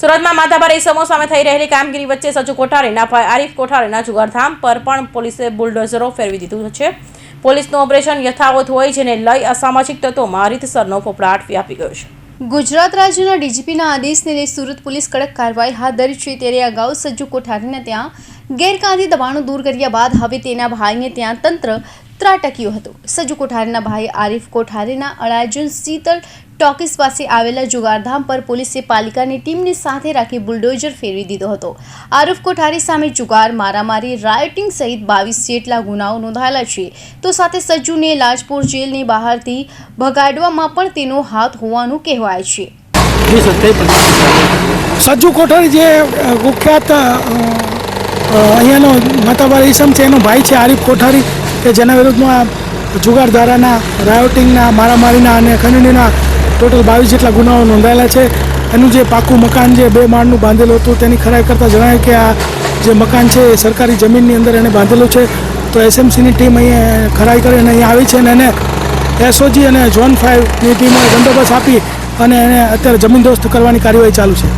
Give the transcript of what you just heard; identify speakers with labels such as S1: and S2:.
S1: સુરતમાં માથાભારે ઇસમો સામે થઈ રહેલી કામગીરી વચ્ચે સજુ કોઠારીના ભાઈ આરીફ કોઠારીના જુગારધામ પર પણ પોલીસે બુલડોઝરો ફેરવી દીધું છે. પોલીસનું ઓપરેશન યથાવત હોય જેને લઈ અસામાજિક તત્વોમાં રીતસરનો ફફડાટ વ્યાપી ગયો છે.
S2: ગુજરાત રાજ્યના ડીજીપીના આદેશને લઈ સુરત પોલીસ કડક કાર્યવાહી હાથ ધરી છે ત્યારે અગાઉ સજ્જુ કોઠારીને ત્યાં ગેરકાયદે દબાણો દૂર કર્યા બાદ હવે તેના ભાઈને ત્યાં તંત્ર ત્રાટક્યું હતું. સજુ કોઠારીના ભાઈ આરીફ કોઠારીના અડાજણ શીતળ ટોકીસ પાસે આવેલા જુગારધામ પર પોલીસે પાલિકાની ટીમની સાથે રાખી બુલડોઝર ફેરવી દીધો હતો. આરીફ કોઠારી સામે જુગાર મારામારી રાયોટિંગ સહિત બાવીસ જેટલા ગુનાઓ નોંધાયેલા છે. તો સાથે સજ્જુને લાજપુર જેલની બહારથી ભગાડવામાં પણ તેનો હાથ હોવાનું કહેવાય છે.
S3: સજ્જુ કોઠારી જે કુખ્યાત અહીંયાનો માતાબાર ઈસમ છે, એનો ભાઈ છે આરીફ કોઠારી. કે જેના વિરુદ્ધમાં જુગાર ધારાના, રાયોટિંગના, મારામારીના અને ખંડણીના ટોટલ બાવીસ જેટલા ગુનાઓ નોંધાયેલા છે. એનું જે પાકું મકાન જે બે માળનું બાંધેલું હતું, તેની ખરાઈ કરતાં જણાય કે આ જે મકાન છે એ સરકારી જમીનની અંદર એને બાંધેલું છે. તો એસએમસીની ટીમ અહીંયા ખરાઈ કરીને અહીંયા આવી છે અને એને એસઓજી અને ઝોન ફાઇવની ટીમોએ બંદોબસ્ત આપી અને એને અત્યારે જમીનદોસ્ત કરવાની કાર્યવાહી ચાલુ છે.